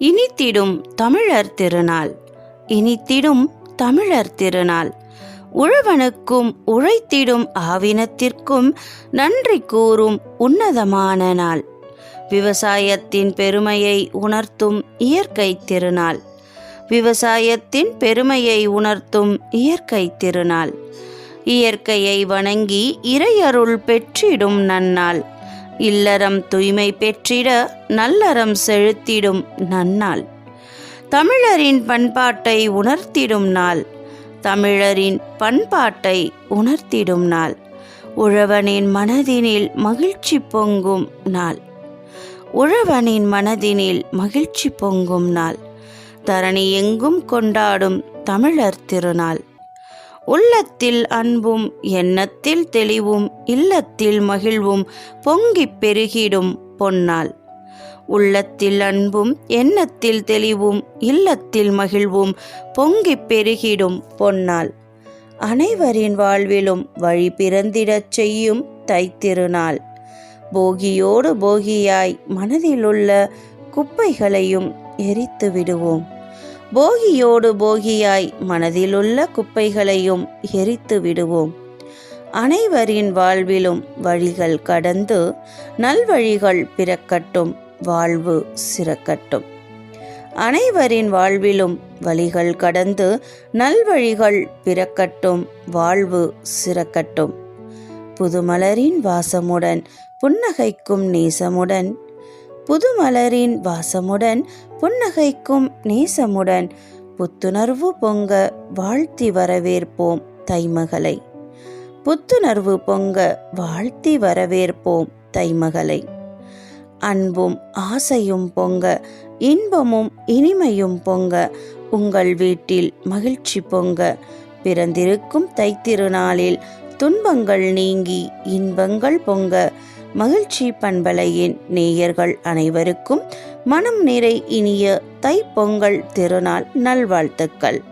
இனித்திடும் தமிழர் திருநாள். இனித்திடும் தமிழர் திருநாள். உழவனுக்கும் உழைத்திடும் ஆவினத்திற்கும் நன்றி கூறும் உன்னதமான நாள். விவசாயத்தின் பெருமையை உணர்த்தும் இயற்கை திருநாள். விவசாயத்தின் பெருமையை உணர்த்தும் இயற்கை திருநாள். இயற்கையை வணங்கி இறையருள் பெற்றிடும் நன்னாள். இல்லறம் தூய்மை பெற்றிட நல்லறம் செழுத்திடும் நன்னாள். தமிழரின் பண்பாட்டை உணர்த்திடும் நாள். தமிழரின் பண்பாட்டை உணர்த்திடும் நாள். உழவனின் மனதினில் மகிழ்ச்சி பொங்கும் நாள். உழவனின் மனதினில் மகிழ்ச்சி பொங்கும் நாள். தரணி எங்கும் கொண்டாடும் தமிழர் திருநாள். உள்ளத்தில் அன்பும் எண்ணத்தில் தெளிவும் இல்லத்தில் மகிழ்வும் பொங்கிப் பெருகிடும் பொன்னாள் உள்ளத்தில் அன்பும் எண்ணத்தில் தெளிவும் இல்லத்தில் மகிழ்வும் பொங்கிப் பெருகிடும் பொன்னாள் அனைவரின் வாழ்விலும் வழி பிறந்திடச் செய்யும் தைத்திருநாள். போகியோடு போகியாய் மனதிலுள்ள குப்பைகளையும் எரித்து விடுவோம் போகியோடு போகியாய் மனதிலுள்ள குப்பைகளையும் எரித்து விடுவோம். அனைவரின் வாழ்விலும் வழிகள் கடந்து நல்வழிகள் பிறக்கட்டும் வாழ்வு சிறக்கட்டும். அனைவரின் வாழ்விலும் வழிகள் கடந்து நல்வழிகள் பிறக்கட்டும் வாழ்வு சிறக்கட்டும். புதுமலரின் வாசமுடன் புன்னகைக்கும் நேசமுடன் புதுமலரின் வாசமுடன் புன்னகைக்கும் நேசமுடன் புத்துணர்வு பொங்க வாழ்த்தி வரவேற்போம் தைமகளை. புத்துணர்வு பொங்க வாழ்த்தி வரவேற்போம் தைமகளை. அன்பும் ஆசையும் பொங்க இன்பமும் இனிமையும் பொங்க உங்கள் வீட்டில் மகிழ்ச்சி பொங்க பிறந்திருக்கும் தைத்திருநாளில் துன்பங்கள் நீங்கி இன்பங்கள் பொங்க மகிழ்ச்சி பண்பலையின் நேயர்கள் அனைவருக்கும். மனம் நிறை இனிய தைப்பொங்கல் திருநாள் நல்வாழ்த்துக்கள்.